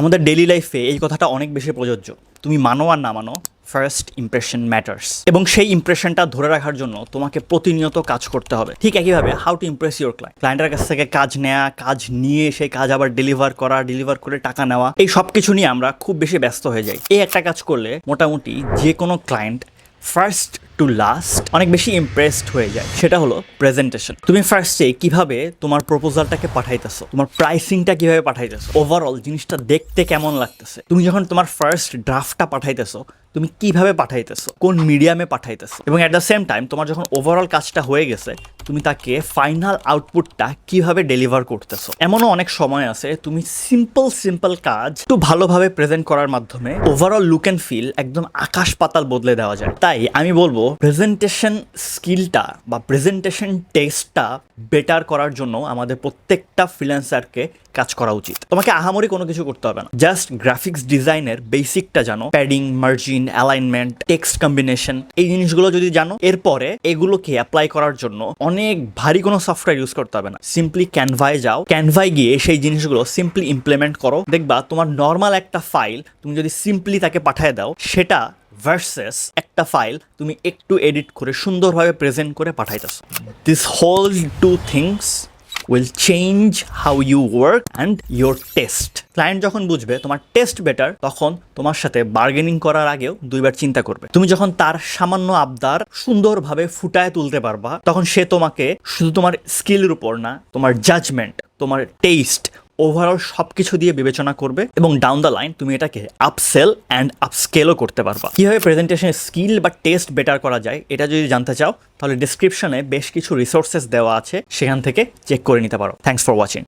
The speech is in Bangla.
আমাদের ডেলি লাইফে এই কথাটা অনেক বেশি প্রযোজ্য। তুমি মানো আর না মানো ফার্স্ট ইমপ্রেশন ম্যাটার্স এবং সেই ইমপ্রেশনটা ধরে রাখার জন্য তোমাকে প্রতিনিয়ত কাজ করতে হবে। ঠিক একইভাবে how to impress your client ক্লায়েন্টের কাছ থেকে কাজ নেওয়া কাজ নিয়ে সেই কাজ আবার ডেলিভার করা ডেলিভার করে টাকা নেওয়া, এই সব কিছু নিয়ে আমরা খুব বেশি ব্যস্ত হয়ে যাই। এই একটা কাজ করলে মোটামুটি যে কোনো ক্লায়েন্ট ফার্স্ট টু লাস্ট অনেক বেশি ইমপ্রেসড হয়ে যায়। সেটা হলো প্রেজেন্টেশন তুমি ফার্স্টে কীভাবে তোমার প্রপোজালটাকে পাঠাইতেছো? তোমার প্রাইসিংটা কীভাবে পাঠাইতেছো? ওভারঅল জিনিসটা দেখতে কেমন লাগতেছে? তুমি যখন তোমার ফার্স্ট ড্রাফটটা পাঠাইতেছো তুমি কীভাবে পাঠাইতেছো? কোন মিডিয়ামে পাঠাইতেছো? এবং অ্যাট দ্য সেম টাইম তোমার যখন ওভারঅল কাজটা হয়ে গেছে, তুমি তাকে ফাইনাল আউটপুটটা কীভাবে ডেলিভার করতেছো? এমনও অনেক সময় আছে, তুমি সিম্পল সিম্পল কাজ একটু ভালোভাবে প্রেজেন্ট করার মাধ্যমে ওভারঅল লুক অ্যান্ড ফিল একদম আকাশ পাতাল বদলে দেওয়া যায়। তাই আমি বলব প্রেজেন্টেশন স্কিলটা বা প্রেজেন্টেশন টেস্টটা বেটার করার জন্য আমাদের প্রত্যেকটা ফ্রিল্যান্সারকে কাজ করা উচিত। তোমাকে আহামরি কোনো কিছু করতে হবে না। জাস্ট গ্রাফিক্স ডিজাইনের বেসিকটা জানো। Padding margin alignment text combination এই জিনিসগুলো যদি জানো, এরপরে এগুলোকে অ্যাপ্লাই করার জন্য অনেক ভারী কোনো সফটওয়্যার ইউজ করতে হবে না। সিম্পলি ক্যানভায় যাও। ক্যানভায় গিয়ে সেই জিনিসগুলো সিম্পলি ইমপ্লিমেন্ট করো। দেখবা তোমার নর্মাল একটা ফাইল তুমি যদি সিম্পলি তাকে পাঠিয়ে দাও, সেটা ভার্সেস একটা ফাইল তুমি একটু এডিট করে সুন্দরভাবে প্রেজেন্ট করে পাঠাইতেছ। This whole two things will change how you work and your test client যখন বুঝবে তোমার টেস্ট বেটার তখন তোমার সাথে বার্গেনিং করার আগেও দুইবার চিন্তা করবে। তুমি যখন তার সামান্য আবদার সুন্দরভাবে ফুটায় তুলতে পারবা, তখন সে তোমাকে শুধু তোমার স্কিলের উপর না, তোমার জাজমেন্ট তোমার টেস্ট ওভারঅল সব কিছু দিয়ে বিবেচনা করবে এবং ডাউন দ্য লাইন তুমি এটাকে আপসেল অ্যান্ড আপস্কেলও করতে পারবা। কীভাবে প্রেজেন্টেশনের স্কিল বা টেস্ট বেটার করা যায়, এটা যদি জানতে চাও, তাহলে ডিসক্রিপশনে বেশ কিছু রিসোর্সেস দেওয়া আছে, সেখান থেকে চেক করে নিতে পারো। Thanks for watching